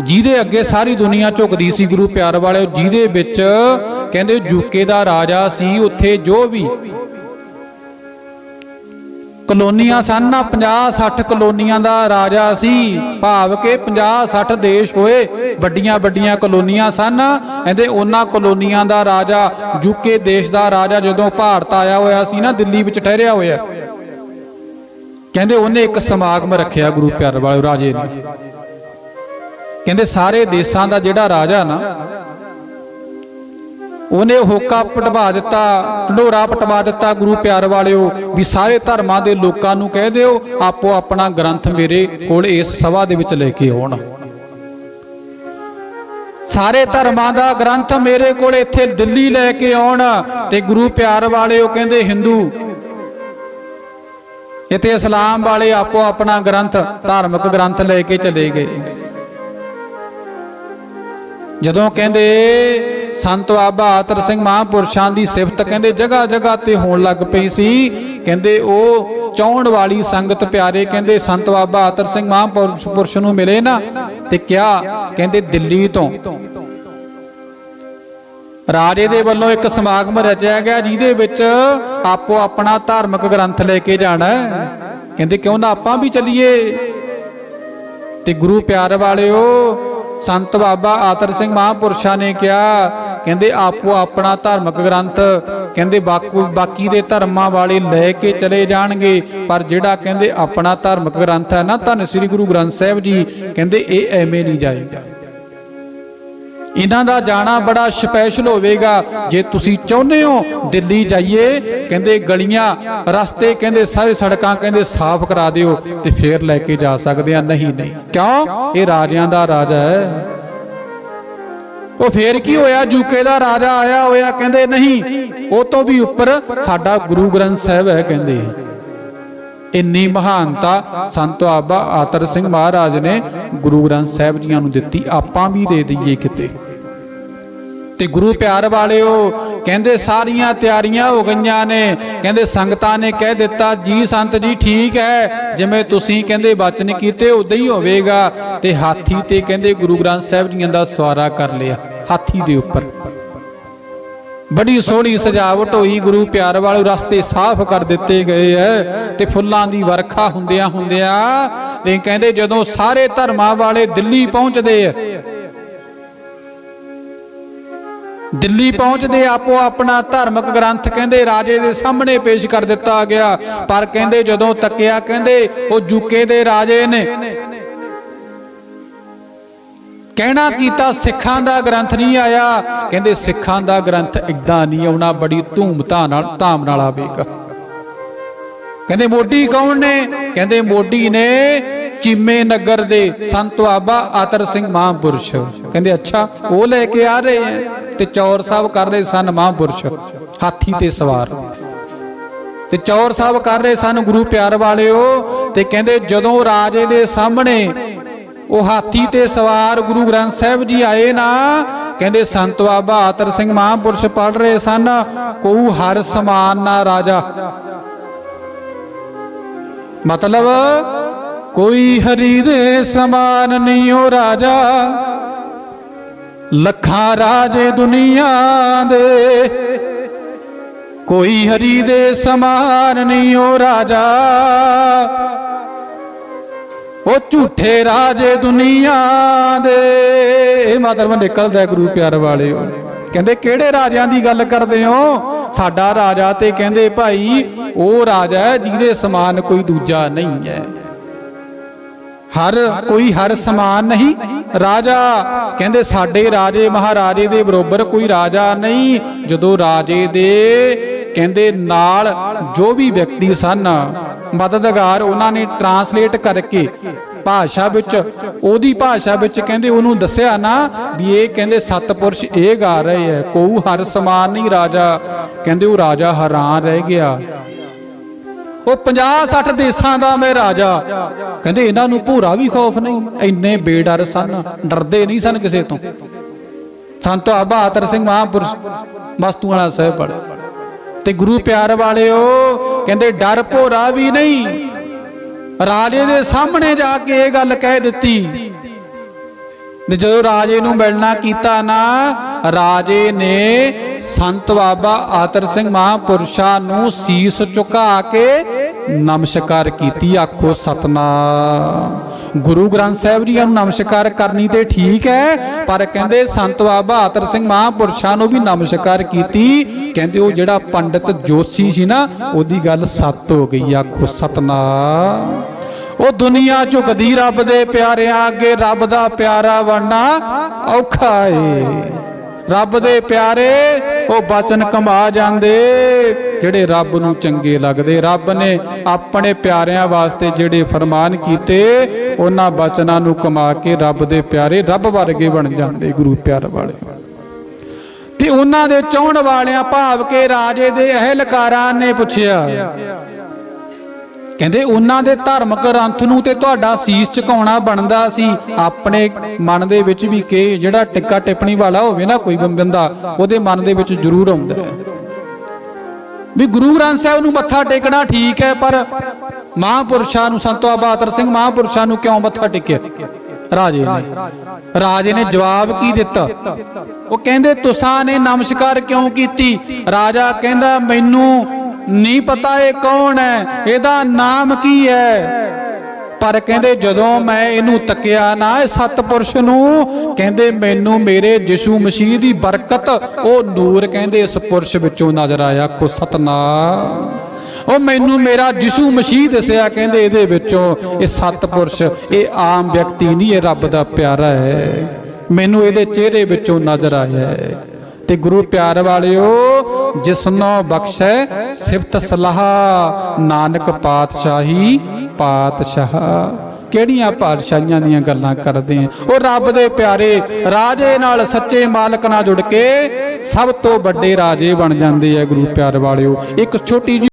ਜਿਹਦੇ ਅੱਗੇ ਸਾਰੀ ਦੁਨੀਆ ਝੁਕਦੀ ਸੀ ਗੁਰੂ ਪਿਆਰ ਵਾਲਿਓ, ਜਿਹਦੇ ਵਿੱਚ ਕਹਿੰਦੇ ਯੂਕੇ ਦਾ ਰਾਜਾ ਸੀ ਉੱਥੇ ਜੋ ਵੀ। ਕਲੋਨੀਆਂ ਸਨ ਨਾ 50 60 ਕਲੋਨੀਆਂ ਦਾ ਰਾਜਾ ਸੀ। ਭਾਵ ਕਿ 50 60 ਦੇਸ਼ ਹੋਏ ਵੱਡੀਆਂ ਵੱਡੀਆਂ ਕਲੋਨੀਆਂ ਸਨ। ਕਹਿੰਦੇ ਉਹਨਾਂ ਕਲੋਨੀਆਂ ਦਾ ਰਾਜਾ ਯੂਕੇ ਦੇਸ਼ ਦਾ ਰਾਜਾ ਜਦੋਂ ਭਾਰਤ ਆਇਆ ਹੋਇਆ ਸੀ ਨਾ, ਦਿੱਲੀ ਵਿੱਚ ਠਹਿਰਿਆ ਹੋਇਆ। ਕਹਿੰਦੇ ਉਹਨੇ ਇੱਕ ਸਮਾਗਮ ਰੱਖਿਆ ਗੁਰੂ ਪਿਆਰ ਵਾਲੇ ਰਾਜੇ ਨੇ ਕਹਿੰਦੇ ਸਾਰੇ ਦੇਸ਼ਾਂ ਦਾ ਜਿਹੜਾ ਰਾਜਾ ਨਾ, ਉਹਨੇ ਹੋਕਾ ਪਟਵਾ ਦਿੱਤਾ, ਢੋਰਾ ਪਟਵਾ ਦਿੱਤਾ ਗੁਰੂ ਪਿਆਰ ਵਾਲਿਓ, ਵੀ ਸਾਰੇ ਧਰਮਾਂ ਦੇ ਲੋਕਾਂ ਨੂੰ ਕਹਿ ਦਿਓ, ਆਪੋ ਆਪਣਾ ਗ੍ਰੰਥ ਮੇਰੇ ਕੋਲ ਇਸ ਸਭਾ ਦੇ ਵਿੱਚ ਲੈ ਕੇ ਆਉਣ। ਸਾਰੇ ਧਰਮਾਂ ਦਾ ਗ੍ਰੰਥ ਮੇਰੇ ਕੋਲ ਇੱਥੇ ਦਿੱਲੀ ਲੈ ਕੇ ਆਉਣ ਤੇ ਗੁਰੂ ਪਿਆਰ ਵਾਲਿਓ ਕਹਿੰਦੇ, ਹਿੰਦੂ, ਇੱਥੇ ਇਸਲਾਮ ਵਾਲੇ ਆਪੋ ਆਪਣਾ ਗ੍ਰੰਥ, ਧਾਰਮਿਕ ਗ੍ਰੰਥ ਲੈ ਕੇ ਚਲੇ ਗਏ। ਜਦੋਂ ਕਹਿੰਦੇ, ਸੰਤ ਬਾਬਾ ਆਤਰ ਸਿੰਘ ਮਹਾਂਪੁਰਸ਼ਾਂ ਦੀ ਸਿਫਤ ਕਹਿੰਦੇ ਜਗ੍ਹਾ ਜਗ੍ਹਾ ਤੇ ਹੋਣ ਲੱਗ ਪਈ ਸੀ। ਕਹਿੰਦੇ ਉਹ ਚਾਉਣ ਵਾਲੀ ਸੰਗਤ ਪਿਆਰੇ ਕਹਿੰਦੇ, ਸੰਤ ਬਾਬਾ ਆਤਰ ਸਿੰਘ ਮਹਾਂਪੁਰਸ਼ ਨੂੰ ਮਿਲੇ ਨਾ ਤੇ ਕਿਹਾ, ਕਹਿੰਦੇ ਦਿੱਲੀ ਤੋਂ। ਰਾਜੇ ਦੇ ਵੱਲੋਂ ਇੱਕ ਸਮਾਗਮ ਰਚਿਆ ਗਿਆ ਜਿਹਦੇ ਵਿੱਚ ਆਪੋ ਆਪਣਾ ਧਾਰਮਿਕ ਗ੍ਰੰਥ ਲੈ ਕੇ ਜਾਣਾ ਕਹਿੰਦੇ, ਕਿਉਂ ਨਾ ਆਪਾਂ ਵੀ ਚੱਲੀਏ? ਤੇ ਗੁਰੂ ਪਿਆਰ ਵਾਲਿਓ ਸੰਤ ਬਾਬਾ ਆਤਰ ਸਿੰਘ ਮਹਾਂਪੁਰਸ਼ਾਂ ਨੇ ਕਿਹਾ, ਕਹਿੰਦੇ ਆਪੋ ਆਪਣਾ ਧਾਰਮਿਕ ਗ੍ਰੰਥ, ਕਹਿੰਦੇ ਬਾਕੂ ਬਾਕੀ ਦੇ ਧਰਮਾਂ ਵਾਲੇ ਲੈ ਕੇ ਚਲੇ ਜਾਣਗੇ, ਪਰ ਜਿਹੜਾ ਕਹਿੰਦੇ ਆਪਣਾ ਧਾਰਮਿਕ ਗ੍ਰੰਥ ਹੈ ਨਾ, ਧੰਨ ਸ੍ਰੀ ਗੁਰੂ ਗ੍ਰੰਥ ਸਾਹਿਬ ਜੀ, ਕਹਿੰਦੇ ਇਹ ਐਵੇਂ ਨਹੀਂ ਜਾਏਗਾ। ਇਹਨਾਂ ਦਾ ਜਾਣਾ ਬੜਾ ਸਪੈਸ਼ਲ ਹੋਵੇਗਾ। ਜੇ ਤੁਸੀਂ ਚਾਹੁੰਦੇ ਹੋ ਦਿੱਲੀ ਜਾਈਏ, ਕਹਿੰਦੇ ਗਲੀਆਂ, ਰਸਤੇ ਕਹਿੰਦੇ ਸਾਰੇ ਸੜਕਾਂ ਕਹਿੰਦੇ ਸਾਫ਼ ਕਰਾ ਦਿਓ ਤੇ ਫੇਰ ਲੈ ਕੇ ਜਾ ਸਕਦੇ ਆ। ਨਹੀਂ ਨਹੀਂ। ਕਿਉਂ? ਇਹ ਰਾਜਿਆਂ ਦਾ ਰਾਜਾ ਹੈ। ਉਹ ਫੇਰ ਕੀ ਹੋਇਆ? ਯੂਕੇ ਦਾ ਰਾਜਾ ਆਇਆ ਹੋਇਆ, ਕਹਿੰਦੇ ਨਹੀਂ, ਉਹ ਤੋਂ ਵੀ ਉੱਪਰ ਸਾਡਾ ਗੁਰੂ ਗ੍ਰੰਥ ਸਾਹਿਬ ਹੈ, ਕਹਿੰਦੇ। ਇੰਨੀ ਮਹਾਨਤਾ ਸੰਤ ਬਾਬਾ ਆਤਰ ਸਿੰਘ ਮਹਾਰਾਜ ਨੇ ਗੁਰੂ ਗ੍ਰੰਥ ਸਾਹਿਬ ਜੀਆਂ ਨੂੰ ਦਿੱਤੀ, ਆਪਾਂ ਵੀ ਦੇ ਦਈਏ ਕਿਤੇ। ਤੇ ਗੁਰੂ ਪਿਆਰ ਵਾਲਿਓ, ਕਹਿੰਦੇ ਸਾਰੀਆਂ ਤਿਆਰੀਆਂ ਹੋ ਗਈਆਂ ਨੇ, ਕਹਿੰਦੇ ਸੰਗਤਾਂ ਨੇ ਕਹਿ ਦਿੱਤਾ, ਜੀ ਸੰਤ ਜੀ ਠੀਕ ਹੈ, ਜਿਵੇਂ ਤੁਸੀਂ ਕਹਿੰਦੇ ਬਚਨ ਕੀਤੇ ਉਦਾਂ ਹੀ ਹੋਵੇਗਾ। ਤੇ ਹਾਥੀ ਤੇ ਕਹਿੰਦੇ ਗੁਰੂ ਗ੍ਰੰਥ ਸਾਹਿਬ ਜੀਆਂ ਦਾ ਸਵਾਰਾ ਕਰ ਲਿਆ, ਹਾਥੀ ਦੇ ਉੱਪਰ। ਬੜੀ ਸੋਹਣੀ ਸਜਾਵਟ ਹੋਈ, ਗੁਰੂ ਪਿਆਰ ਵਾਲੇ ਰਸਤੇ ਸਾਫ਼ ਕਰ ਦਿੱਤੇ ਗਏ ਐ ਤੇ ਫੁੱਲਾਂ ਦੀ ਵਰਖਾ ਹੁੰਦਿਆਂ ਹੁੰਦਿਆਂ ਤੇ ਕਹਿੰਦੇ ਜਦੋਂ ਸਾਰੇ ਧਰਮਾਂ ਵਾਲੇ ਦਿੱਲੀ ਪਹੁੰਚਦੇ ਐ। ਦਿੱਲੀ ਪਹੁੰਚਦੇ ਆਪੋ ਆਪਣਾ ਧਾਰਮਿਕ ਗ੍ਰੰਥ ਕਹਿੰਦੇ ਰਾਜੇ ਦੇ ਸਾਹਮਣੇ ਪੇਸ਼ ਕਰ ਦਿੱਤਾ ਗਿਆ, ਪਰ ਕਹਿੰਦੇ ਜਦੋਂ ਤੱਕਿਆ ਕਹਿੰਦੇ ਉਹ ਯੂਕੇ ਦੇ ਰਾਜੇ ਨੇ। ਕਹਿਣਾ ਕੀਤਾ ਸਿੱਖਾਂ ਦਾ ਗ੍ਰੰਥ ਨਹੀਂ ਆਇਆ। ਕਹਿੰਦੇ ਸਿੱਖਾਂ ਦਾ ਗ੍ਰੰਥ ਇਦਾਂ ਨਹੀਂ ਆਉਣਾ ਬੜੀ ਧੂਮ-ਧਾਮ ਨਾਲ ਧਾਮ ਨਾਲ ਆਵੇਗਾ। ਕਹਿੰਦੇ ਮੋਢੀ ਕੌਣ ਨੇ? ਕਹਿੰਦੇ ਮੋਢੀ ਨੇ ਚੀਮੇ ਨਗਰ ਦੇ ਸੰਤ ਬਾਬਾ ਆਤਰ ਸਿੰਘ ਮਹਾਂਪੁਰਸ਼। ਕਹਿੰਦੇ ਅੱਛਾ ਉਹ ਲੈ ਕੇ ਆ ਰਹੇ ਐ ਤੇ ਚੌਰ ਸਾਹਿਬ ਕਰ ਰਹੇ ਸਨ ਮਹਾਂਪੁਰਸ਼। ਹਾਥੀ ਤੇ ਸਵਾਰ। ਤੇ ਚੌਰ ਸਾਹਿਬ ਕਰ ਰਹੇ ਸਨ ਗੁਰੂ ਪਿਆਰ ਵਾਲਿਓ ਤੇ ਕਹਿੰਦੇ ਜਦੋਂ ਰਾਜੇ ਦੇ ਸਾਹਮਣੇ ਉਹ ਹਾਥੀ ਤੇ ਸਵਾਰ ਗੁਰੂ ਗ੍ਰੰਥ ਸਾਹਿਬ ਜੀ ਆਏ ਨਾ, ਕਹਿੰਦੇ ਸੰਤ ਬਾਬਾ ਆਤਰ ਸਿੰਘ ਮਹਾਂਪੁਰਸ਼ ਪੜ ਰਹੇ ਸਨ ਕੋਉ ਹਰ ਸਮਾਨ ਨਾ ਰਾਜਾ। ਮਤਲਬ ਕੋਈ ਹਰੀ ਦੇ ਸਮਾਨ ਨਹੀਂ ਉਹ ਰਾਜਾ। ਲੱਖਾਂ ਰਾਜੇ ਦੁਨੀਆ ਦੇ, ਕੋਈ ਹਰੀ ਦੇ ਸਮਾਨ ਨਹੀਂ ਉਹ ਰਾਜਾ। ਉਹ ਝੂਠੇ ਰਾਜੇ ਦੁਨੀਆ ਦੇ। ਮਤਲਬ ਨਿਕਲਦਾ ਗੁਰੂ ਪਿਆਰ ਵਾਲਿਓ। ਕਹਿੰਦੇ, ਕਿਹੜੇ ਰਾਜਿਆਂ ਦੀ ਗੱਲ ਕਰਦੇ ਹੋ? ਸਾਡਾ ਰਾਜਾ ਤੇ ਕਹਿੰਦੇ, ਭਾਈ, ਉਹ ਰਾਜਾ ਹੈ ਜਿਹਦੇ ਸਮਾਨ ਕੋਈ ਦੂਜਾ ਨਹੀਂ ਹੈ। ਹਰ ਕੋਈ ਹਰ ਸਮਾਨ ਨਹੀਂ। ਰਾਜਾ, ਕਹਿੰਦੇ, ਸਾਡੇ ਰਾਜੇ ਮਹਾਰਾਜੇ ਦੇ ਬਰੋਬਰ ਕੋਈ ਰਾਜਾ ਨਹੀਂ। ਜਦੋਂ ਰਾਜੇ ਦੇ, ਕਹਿੰਦੇ, ਨਾਲ ਜੋ ਵੀ ਵਿਅਕਤੀ ਸਨ ਮਦਦਗਾਰ ਉਹਨਾਂ ਨੇ ਟਰਾਂਸਲੇਟ ਕਰਕੇ ਭਾਸ਼ਾ ਵਿੱਚ, ਉਹਦੀ ਭਾਸ਼ਾ ਵਿੱਚ ਕਹਿੰਦੇ ਉਹਨੂੰ ਦੱਸਿਆ ਨਾ ਵੀ ਇਹ ਕਹਿੰਦੇ ਸਤਪੁਰਸ਼ ਇਹ ਗਾ ਰਹੇ ਹੈ ਕੋਉ ਹਰ ਸਮਾਨ ਨਹੀਂ ਰਾਜਾ, ਕਹਿੰਦੇ ਉਹ ਰਾਜਾ ਹੈਰਾਨ ਰਹਿ ਗਿਆ। ਉਹ 50 60 ਦੇਸ਼ਾਂ ਦਾ ਮੈਂ ਰਾਜਾ, ਕਹਿੰਦੇ ਇਹਨਾਂ ਨੂੰ ਭੂਰਾ ਵੀ ਖੌਫ ਨਹੀਂ, ਇੰਨੇ ਬੇਡਰ ਸਨ, ਡਰਦੇ ਨਹੀਂ ਸਨ ਕਿਸੇ ਤੋਂ। ਸੰਤ ਆਭਾਤਰ ਸਿੰਘ ਮਹਾਂਪੁਰਸ਼ ਵਸਤੂ ਵਾਲਾ ਸਾਹਿਬ ਪੜ ਤੇ ਗੁਰੂ ਪਿਆਰ ਵਾਲਿਓ, ਕਹਿੰਦੇ ਡਰ ਭੋਰਾ ਵੀ ਨਹੀਂ। ਰਾਜੇ ਦੇ ਸਾਹਮਣੇ ਜਾ ਕੇ ਇਹ ਗੱਲ ਕਹਿ ਦਿੱਤੀ। ਤੇ ਜਦੋਂ ਰਾਜੇ ਨੂੰ ਮਿਲਣਾ ਕੀਤਾ ਨਾ, ਰਾਜੇ ਨੇ ਸੰਤ ਬਾਬਾ ਆਤਰ ਸਿੰਘ ਮਹਾਂਪੁਰਸ਼ਾ ਨੂੰ ਸੀਸ ਝੁਕਾ ਕੇ ਨਮਸਕਾਰ ਕੀਤੀ, ਆਖੋ ਸਤਨਾਮ। ਗੁਰੂ ਗ੍ਰੰਥ ਸਾਹਿਬ ਜੀ ਨੂੰ ਨਮਸਕਾਰ ਕਰਨੀ ਤੇ ਠੀਕ ਹੈ, ਪਰ ਕਹਿੰਦੇ ਸੰਤ ਬਾਬਾ ਆਤਰ ਸਿੰਘ ਮਹਾਂਪੁਰਸ਼ਾ ਨੂੰ ਵੀ ਨਮਸਕਾਰ ਕੀਤੀ। ਕਹਿੰਦੇ ਉਹ ਜਿਹੜਾ ਪੰਡਿਤ ਜੋਸ਼ੀ ਸੀ ਨਾ, ਉਹਦੀ ਗੱਲ ਸੱਤ ਹੋ ਗਈ, ਆਖੋ ਸਤਨਾਮ। ਉਹ ਦੁਨੀਆ ਝੁਕਦੀ ਰੱਬ ਦੇ ਪਿਆਰਿਆਂ ਅੱਗੇ, ਰੱਬ ਦਾ ਪਿਆਰਾ ਬਣਨਾ ਔਖਾ ਏ। ਰੱਬ ਦੇ ਪਿਆਰੇ, ਉਹ ਬਚਨ ਕਮਾ ਜਾਂਦੇ। ਜਿਹੜੇ ਰੱਬ ਨੂੰ ਚੰਗੇ ਲੱਗਦੇ, ਰੱਬ ਨੇ ਆਪਣੇ ਪਿਆਰਿਆਂ ਵਾਸਤੇ ਜਿਹੜੇ ਫਰਮਾਨ ਕੀਤੇ, ਉਹਨਾਂ ਬਚਨਾਂ ਨੂੰ ਕਮਾ ਕੇ ਰੱਬ ਦੇ ਪਿਆਰੇ ਰੱਬ ਵਰਗੇ ਬਣ ਜਾਂਦੇ, ਗੁਰੂ ਪਿਆਰ ਵਾਲੇ। ਤੇ ਉਹਨਾਂ ਦੇ ਚਾਹਣ ਵਾਲਿਆਂ ਭਾਵ ਕੇ ਰਾਜੇ ਦੇ ਅਹਿਲਕਾਰਾਂ ਨੇ ਪੁੱਛਿਆ ਕਹਿੰਦੇ ਉਹਨਾਂ ਦੇ ਧਾਰਮਿਕ ਗ੍ਰੰਥ ਨੂੰ ਤੇ ਤੁਹਾਡਾ ਸੀਸ ਝੁਕਾਉਣਾ ਬਣਦਾ ਸੀ। ਆਪਣੇ ਮਨ ਦੇ ਵਿੱਚ ਵੀ ਕਿ ਜਿਹੜਾ ਟਿੱਕਾ ਟਿੱਪਣੀ ਵਾਲਾ ਹੋਵੇ ਨਾ ਕੋਈ ਬੰਦਾ ਉਹਦੇ ਮਨ ਦੇ ਵਿੱਚ ਜ਼ਰੂਰ ਆਉਂਦਾ ਹੈ। ਵੀ ਗੁਰੂ ਗ੍ਰੰਥ ਸਾਹਿਬ ਨੂੰ ਮੱਥਾ ਟੇਕਣਾ ਠੀਕ ਹੈ, ਪਰ ਮਹਾਂਪੁਰਸ਼ਾਂ ਨੂੰ, ਸੰਤੋ ਬਾਬਾ ਸਿੰਘ ਮਹਾਂਪੁਰਸ਼ਾਂ ਨੂੰ ਕਿਉਂ ਮੱਥਾ ਟੇਕਿਆ? ਰਾਜੇ ਨੇ। ਰਾਜੇ ਨੇ ਜਵਾਬ ਕੀ ਦਿੱਤਾ? ਉਹ ਕਹਿੰਦੇ, ਤੁਸਾਂ ਨੇ ਨਮਸਕਾਰ ਕਿਉਂ ਕੀਤੀ? ਰਾਜਾ ਕਹਿੰਦਾ, ਮੈਨੂੰ ਨਹੀਂ ਪਤਾ ਇਹ ਕੌਣ ਹੈ, ਇਹਦਾ ਨਾਮ ਕੀ ਹੈ? ਪਰ ਕਹਿੰਦੇ, ਜਦੋਂ ਮੈਂ ਇਹਨੂੰ ਤੱਕਿਆ ਨਾ ਇਹ ਸਤਪੁਰਸ਼ ਨੂੰ, ਕਹਿੰਦੇ, ਮੈਨੂੰ ਮੇਰੇ ਯਿਸੂ ਮਸੀਹ ਦੀ ਬਰਕਤ, ਉਹ ਨੂਰ ਕਹਿੰਦੇ, ਇਸ ਪੁਰਸ਼ ਵਿੱਚੋਂ ਨਜ਼ਰ ਆਇਆ ਕੋ ਸਤਨਾਮ। ਉਹ ਮੈਨੂੰ ਮੇਰਾ ਯਿਸੂ ਮਸੀਹ ਦੱਸਿਆ, ਕਹਿੰਦੇ, ਇਹਦੇ ਵਿੱਚੋਂ ਇਹ ਸਤਪੁਰਸ਼, ਇਹ ਆਮ ਵਿਅਕਤੀ ਨਹੀਂ, ਇਹ ਰੱਬ ਦਾ ਪਿਆਰਾ ਹੈ। ਮੈਨੂੰ ਇਹਦੇ ਚਿਹਰੇ ਵਿੱਚੋਂ ਨਜ਼ਰ ਆਇਆ ਹੈ। ਤੇ ਗੁਰੂ ਪਿਆਰ ਵਾਲਿਓ ਜਿਸਨੋ ਬਖਸ਼ੈ ਸਿਫਤ ਸਲਾਹ, ਨਾਨਕ ਪਾਤਸ਼ਾਹੀ ਪਾਤਸ਼ਾਹ। ਕਿਹੜੀਆਂ ਪਾਤਸ਼ਾਹੀਆਂ ਦੀਆਂ ਗੱਲਾਂ ਕਰਦੇ ਆ? ਉਹ ਰੱਬ ਦੇ ਪਿਆਰੇ ਰਾਜੇ ਨਾਲ ਸੱਚੇ ਮਾਲਕ ਨਾਲ ਜੁੜ ਕੇ ਸਭ ਤੋਂ ਵੱਡੇ ਰਾਜੇ ਬਣ ਜਾਂਦੇ ਆ ਗੁਰੂ ਪਿਆਰ ਵਾਲਿਓ। ਇੱਕ ਛੋਟੀ ਜਿਹੀ